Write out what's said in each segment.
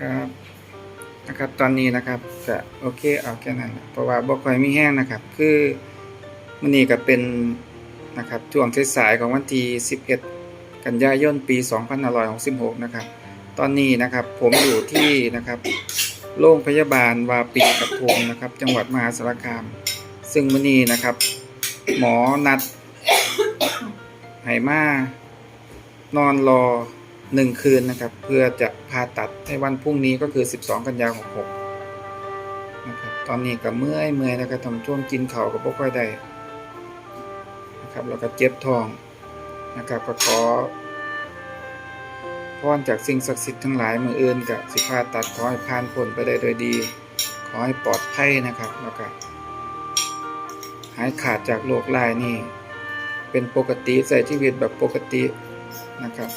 ครับนะครับตอนนี้นะครับก็โอเคเอาแค่นั้นเพราะว่าบ่ค่อยมีแห้งนะครับ คือมื้อนี้ก็เป็นนะครับช่วงสายของวันที่11 กันยายนปี2566นะครับ ตอนนี้นะครับผมอยู่ที่นะครับโรงพยาบาลวาปีกระทงนะครับ จังหวัดมหาสารคาม ซึ่งมื้อนี้นะครับ หมอนัดให้มานอนรอ หนึ่งคืนนะครับ เพื่อจะผ่าตัดในวันพรุ่งนี้ก็คือ 12 กันยายน66นะครับตอนนี้ก็เมื่อยเมื่อยนะครับทำช่วงกินเข้าก็บ่ค่อยได้นะครับแล้วก็เจ็บท้องนะครับก็ขอพรจากสิ่งศักดิ์สิทธิ์ทั้งหลายมืออื่นกับสิผ่าตัดขอให้ผ่านพ้นไปได้โดยดี ขอให้ปลอดภัยนะครับแล้วก็หายขาดจากโรครายนี่ เป็นปกติใส่ชีวิตแบบปกตินะครับ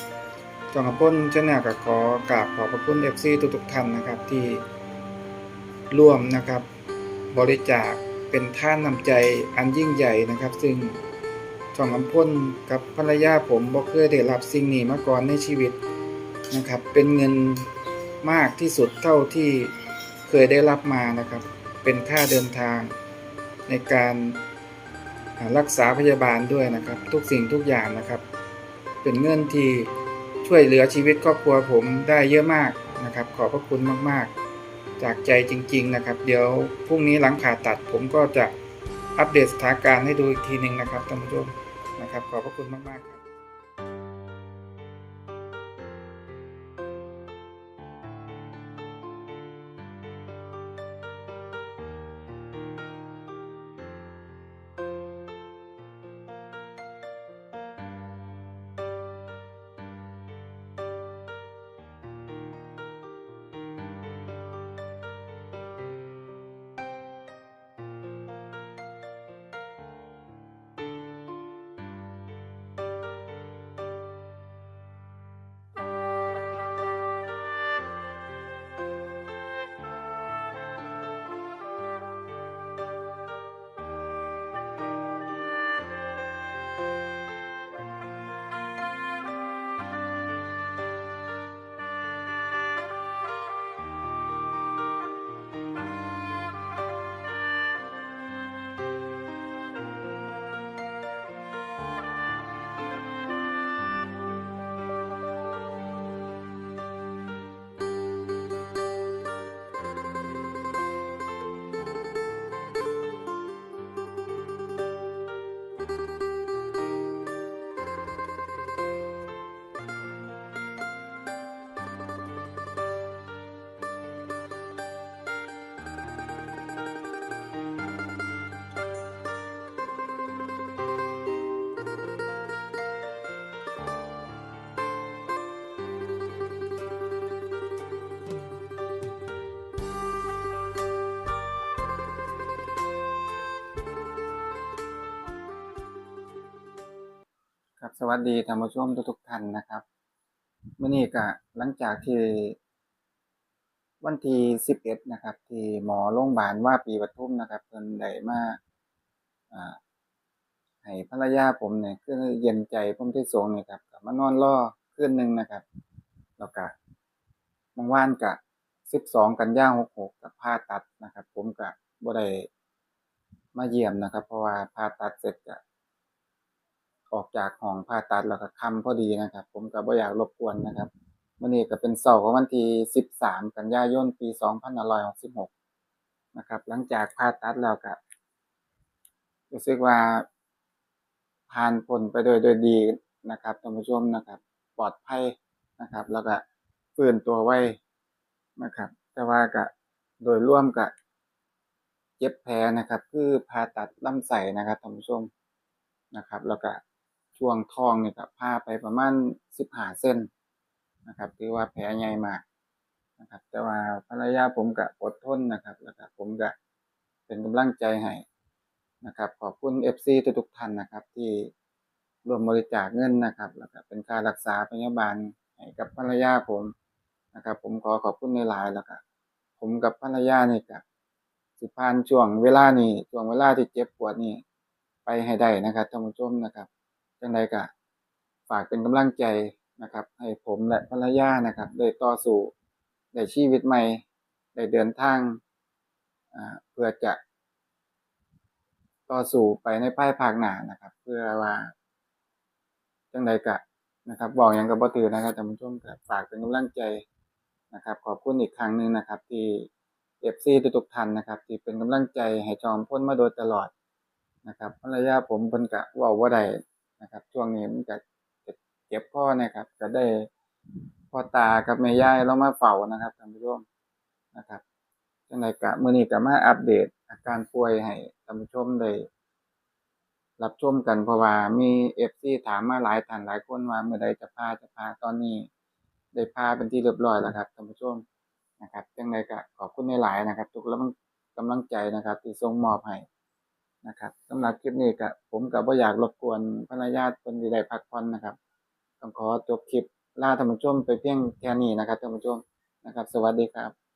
จองกับพ้นชาแนลก็ขอกราบขอบพระคุณ FC ทุกๆท่านนะครับที่ร่วมนะครับบริจาคเป็นท่านนำใจอันยิ่งใหญ่นะครับ ซึ่งจองกับพ้นกับภรรยาผมบ่เคยได้รับสิ่งนี้มาก่อนในชีวิตนะครับ เป็นเงินมากที่สุดเท่าที่เคยได้รับมานะครับ เป็นค่าเดินทางในการรักษาพยาบาลด้วยนะครับ ทุกสิ่งทุกอย่างนะครับ เป็นเงินที่ ช่วยเหลือชีวิตครอบครัวผมได้เยอะมากนะครับ ขอบพระคุณมากๆ จากใจจริง ๆ นะครับ เดี๋ยวพรุ่งนี้หลังผ่าตัดผมก็จะอัปเดตสถานการณ์ให้ดูอีกทีหนึ่งนะครับท่านผู้ชมนะครับ ขอบพระคุณมากๆ ครับสวัสดีท่านผู้ชมทุกๆท่านนะครับเมื่อนี้ก็หลังจากที่วันที่11นะครับ ที่หมอโรงพยาบาลว่าปีปทุมนะครับเพิ่นได้มาอ่าให้ภรรยาผมเนี่ยคือเย็นใจผมที่สงเนี่ยครับกมานอนรอคืนหนึงนะครับ แล้วก็บางวันก็12กันยายน66ก็ผ่าตัดนะครับ ผมก็บ่ได้มาเยี่ยมนะครับ เพราะว่าผ่าตัดเสร็จก็ ออกจากห้องผ่าตัดแล้วก็ค่ำพอดีนะครับ ผมก็บ่อยากรบกวนนะครับมื้อนี้ก็เป็นเสาร์ของวันที่ 13 กันยายน ปี 2566 นะครับ หลังจากผ่าตัดแล้วก็รู้สึกว่าผ่านพ้นไปโดยโดยดีนะครับท่านผู้ชมนะครับ ปลอดภัยนะครับ แล้วก็ฟื้นตัวไว้นะครับ แต่ว่าก็โดยร่วมก็เจ็บแผลนะครับ คือผ่าตัดลำไส้นะครับท่านผู้ชมนะครับ แล้วก็ ช่วงท้องนี่ก็ผ่าไปประมาณ15เส้นนะครับถือว่าแผลใหญ่มากนะครับ แต่ว่าภรรยาผมก็อดทนนะครับ แล้วก็ผมก็เป็นกำลังใจให้นะครับ ขอบคุณ FC ทุกๆท่านนะครับ ที่ร่วมบริจาคเงินนะครับ แล้วก็เป็นค่ารักษาพยาบาลให้กับภรรยาผมนะครับ ผมขอขอบคุณในหลายแล้วก็ผมกับภรรยานี่ก็สิผ่านช่วงเวลานี้ช่วงเวลาที่เจ็บปวดนี่ไปให้ได้นะครับท่านผู้ชมนะครับ จังใดก็ฝากเป็นกำลังใจนะครับ ให้ผมและภรรยานะครับได้ต่อสู้ได้ชีวิตใหม่ได้เดินทางเพื่อจะต่อสู้ไปในภายภาคหน้านะครับ เพื่อว่าจังใดกะนะครับ บอกหยังกับบ่ถือนะครับท่านผู้ชมก็ฝากเป็นกำลังใจนะครับ ขอบคุณอีกครั้งหนึ่งนะครับ ที่ FC ทุกๆท่านนะครับ ที่เป็นกำลังใจให้จอมพ้นมาโดยตลอดนะครับภรรยาผมเพิ่นก็เว้าบ่าได้ นะครับ ช่วงนี้มันก็เจ็บคอนะครับก็ได้พ่อตากับแม่ยายเรามาเฝ้านะครับท่านผู้ชมนะครับจังไดก็มื้อนี้ก็มาอัปเดตอาการป่วยให้ท่านผู้ชมได้รับชมกันเพราะว่ามี FC ถามมาหลายท่านหลายคนว่าเมื่อใดจะพาจะพาตอนนี้ ได้พาเป็นที่เรียบร้อยแล้วครับท่านผู้ชมนะครับจังไดก็ขอบคุณในหลายนะครับ ทุกกำลังกำลังใจนะครับ ที่ส่งมอบให้ นะครับสำหรับคลิปนี้ก็ผมก็บ่อยากรบกวนภรรยาคนดีได้พักผ่อนนะครับต้องขอจบคลิปลาท่านผู้ชมไปเพียงแค่นี้นะครับท่านผู้ชมนะครับ สวัสดีครับ